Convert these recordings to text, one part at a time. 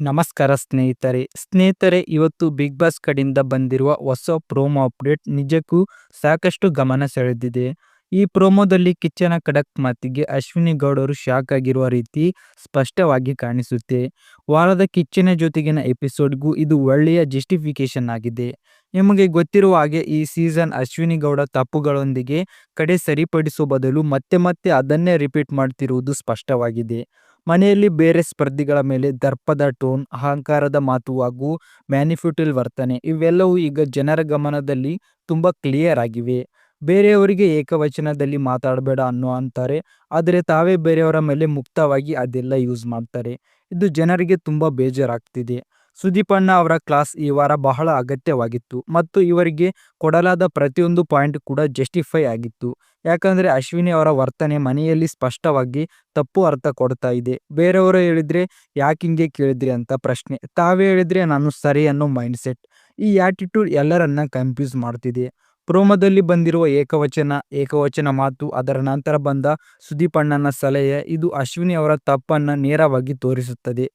ನಮಸ್ಕಾರ ಸ್ನೇಹಿತರೆ. ಸ್ನೇಹಿತರೆ, ಇವತ್ತು ಬಿಗ್ ಬಾಸ್ ಕಡೆಯಿಂದ ಬಂದಿರುವ ಹೊಸ ಪ್ರೋಮೋ ಅಪ್ಡೇಟ್ ನಿಜಕ್ಕೂ ಸಾಕಷ್ಟು ಗಮನ ಸೆಳೆದಿದೆ. ಈ ಪ್ರೋಮೋದಲ್ಲಿ ಕಿಚ್ಚನ ಖಡಕ್ ಮಾತಿಗೆ ಅಶ್ವಿನಿ ಗೌಡರು ಶಾಕ್ ಆಗಿರುವ ರೀತಿ ಸ್ಪಷ್ಟವಾಗಿ ಕಾಣಿಸುತ್ತೆ. ವಾರದ ಕಿಚ್ಚನ ಜೊತೆಗಿನ ಎಪಿಸೋಡ್ಗೂ ಇದು ಒಳ್ಳೆಯ ಜಸ್ಟಿಫಿಕೇಶನ್ ಆಗಿದೆ. ನಿಮಗೆ ಗೊತ್ತಿರುವ ಹಾಗೆ ಈ ಸೀಸನ್ ಅಶ್ವಿನಿ ಗೌಡ ತಪ್ಪುಗಳೊಂದಿಗೆ ಕಡೆ ಸರಿಪಡಿಸುವ ಬದಲು ಮತ್ತೆ ಮತ್ತೆ ಅದನ್ನೇ ರಿಪೀಟ್ ಮಾಡ್ತಿರುವುದು ಸ್ಪಷ್ಟವಾಗಿದೆ. ಮನೆಯಲ್ಲಿ ಬೇರೆ ಸ್ಪರ್ಧಿಗಳ ಮೇಲೆ ದರ್ಪದ ಟೋನ್ ಅಹಂಕಾರದ ಮಾತು ಹಾಗೂ ಮ್ಯಾನಿಫ್ಯೂಟಲ್ ವರ್ತನೆ ಇವೆಲ್ಲವೂ ಈಗ ಜನರ ಗಮನದಲ್ಲಿ ತುಂಬ ಕ್ಲಿಯರ್ ಆಗಿವೆ. ಬೇರೆಯವರಿಗೆ ಏಕವಚನದಲ್ಲಿ ಮಾತಾಡಬೇಡ ಅನ್ನೋ ಅಂತಾರೆ. ಆದರೆ ತಾವೇ ಬೇರೆಯವರ ಮೇಲೆ ಮುಕ್ತವಾಗಿ ಅದೆಲ್ಲ ಯೂಸ್ ಮಾಡ್ತಾರೆ. ಇದು ಜನರಿಗೆ ತುಂಬ ಬೇಜಾರಾಗ್ತಿದೆ. ಸುದೀಪಣ್ಣ ಅವರ ಕ್ಲಾಸ್ ಈ ವಾರ ಬಹಳ ಅಗತ್ಯವಾಗಿತ್ತು. ಮತ್ತು ಇವರಿಗೆ ಕೊಡಲಾದ ಪ್ರತಿಯೊಂದು ಪಾಯಿಂಟ್ ಕೂಡ ಜಸ್ಟಿಫೈ ಆಗಿತ್ತು. ಯಾಕಂದರೆ ಅಶ್ವಿನಿ ಅವರ ವರ್ತನೆ ಮನೆಯಲ್ಲಿ ಸ್ಪಷ್ಟವಾಗಿ ತಪ್ಪು ಅರ್ಥ ಕೊಡ್ತಾ ಇದೆ. ಬೇರೆಯವರು ಹೇಳಿದರೆ ಯಾಕೆ ಹಿಂಗೆ ಕೇಳಿದ್ರಿ ಅಂತ ಪ್ರಶ್ನೆ. ತಾವೇ ಹೇಳಿದರೆ ನಾನು ಸರಿ ಅನ್ನೋ ಮೈಂಡ್ಸೆಟ್. ಈ ಆ್ಯಟಿಟ್ಯೂಡ್ ಎಲ್ಲರನ್ನ ಕನ್ಫ್ಯೂಸ್ ಮಾಡ್ತಿದೆ. ಪ್ರೋಮೋದಲ್ಲಿ ಬಂದಿರುವ ಏಕವಚನ ಏಕವಚನ ಮಾತು ಅದರ ನಂತರ ಬಂದ ಸುದೀಪಣ್ಣನ ಸಲಹೆ, ಇದು ಅಶ್ವಿನಿ ಅವರ ತಪ್ಪನ್ನು ನೇರವಾಗಿ ತೋರಿಸುತ್ತದೆ.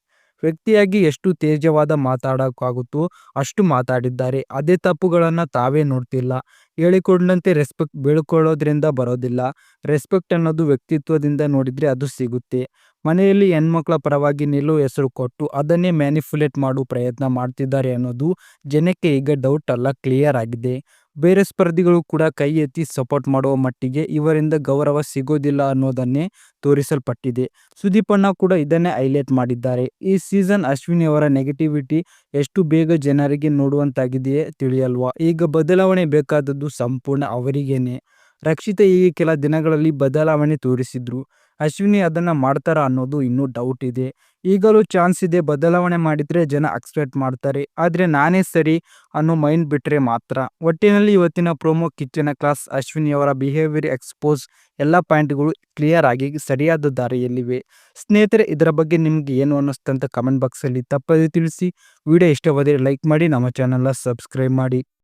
ವ್ಯಕ್ತಿಯಾಗಿ ಎಷ್ಟು ತೇಜವಾದ ಮಾತಾಡೋಕ್ಕಾಗುತ್ತೋ ಅಷ್ಟು ಮಾತಾಡಿದ್ದಾರೆ. ಅದೇ ತಪ್ಪುಗಳನ್ನು ತಾವೇ ನೋಡ್ತಿಲ್ಲ. ಹೇಳಿಕೊಂಡಂತೆ ರೆಸ್ಪೆಕ್ಟ್ ಬೆಳ್ಕೊಳ್ಳೋದ್ರಿಂದ ಬರೋದಿಲ್ಲ. ರೆಸ್ಪೆಕ್ಟ್ ಅನ್ನೋದು ವ್ಯಕ್ತಿತ್ವದಿಂದ ನೋಡಿದರೆ ಅದು ಸಿಗುತ್ತೆ. ಮನೆಯಲ್ಲಿ ಹೆಣ್ಮಕ್ಳ ಪರವಾಗಿ ನಿಲ್ಲುವ ಹೆಸರು ಕೊಟ್ಟು ಅದನ್ನೇ ಮ್ಯಾನಿಫುಲೇಟ್ ಮಾಡುವ ಪ್ರಯತ್ನ ಮಾಡ್ತಿದ್ದಾರೆ ಅನ್ನೋದು ಜನಕ್ಕೆ ಈಗ ಡೌಟ್ ಅಲ್ಲ ಕ್ಲಿಯರ್ ಆಗಿದೆ. ಬೇರೆ ಸ್ಪರ್ಧಿಗಳು ಕೂಡ ಕೈ ಎತ್ತಿ ಸಪೋರ್ಟ್ ಮಾಡುವ ಮಟ್ಟಿಗೆ ಇವರಿಂದ ಗೌರವ ಸಿಗೋದಿಲ್ಲ ಅನ್ನೋದನ್ನೇ ತೋರಿಸಲ್ಪಟ್ಟಿದೆ. ಸುದೀಪಣ್ಣ ಕೂಡ ಇದನ್ನೇ ಹೈಲೈಟ್ ಮಾಡಿದ್ದಾರೆ. ಈ ಸೀಸನ್ ಅಶ್ವಿನಿ ಅವರ ನೆಗೆಟಿವಿಟಿ ಎಷ್ಟು ಬೇಗ ಜನರಿಗೆ ನೋಡುವಂತಾಗಿದೆಯೇ ತಿಳಿಯಲ್ವಾ? ಈಗ ಬದಲಾವಣೆ ಬೇಕಾದದ್ದು ಸಂಪೂರ್ಣ ಅವರಿಗೇನೆ. ರಕ್ಷಿತ ಈಗ ಕೆಲ ದಿನಗಳಲ್ಲಿ ಬದಲಾವಣೆ ತೋರಿಸಿದ್ರು. ಅಶ್ವಿನಿ ಅದನ್ನ ಮಾಡ್ತಾರ ಅನ್ನೋದು ಇನ್ನೂ ಡೌಟ್ ಇದೆ. ಈಗಲೂ ಚಾನ್ಸ್ ಇದೆ ಬದಲಾವಣೆ ಮಾಡಿದ್ರೆ ಜನ ಅಕ್ಸೆಪ್ಟ್ ಮಾಡ್ತಾರೆ. ಆದರೆ ನಾನೇ ಸರಿ ಅನ್ನೋ ಮೈಂಡ್ ಬಿಟ್ಟರೆ ಮಾತ್ರ. ಒಟ್ಟಿನಲ್ಲಿ ಇವತ್ತಿನ ಪ್ರೋಮೋ ಕಿಚ್ಚನ ಕ್ಲಾಸ್ ಅಶ್ವಿನಿ ಅವರ ಬಿಹೇವಿಯರ್ ಎಕ್ಸ್ಪೋಸ್ ಎಲ್ಲ ಪಾಯಿಂಟ್ಗಳು ಕ್ಲಿಯರ್ ಆಗಿ ಸರಿಯಾದ ದಾರಿಯಲ್ಲಿವೆ. ಸ್ನೇಹಿತರೆ, ಇದರ ಬಗ್ಗೆ ನಿಮಗೆ ಏನು ಅನ್ನಿಸ್ತಂತ ಕಮೆಂಟ್ ಬಾಕ್ಸಲ್ಲಿ ತಪ್ಪದೇ ತಿಳಿಸಿ. ವಿಡಿಯೋ ಇಷ್ಟವಾದರೆ ಲೈಕ್ ಮಾಡಿ, ನಮ್ಮ ಚಾನಲ್ನ ಸಬ್ಸ್ಕ್ರೈಬ್ ಮಾಡಿ.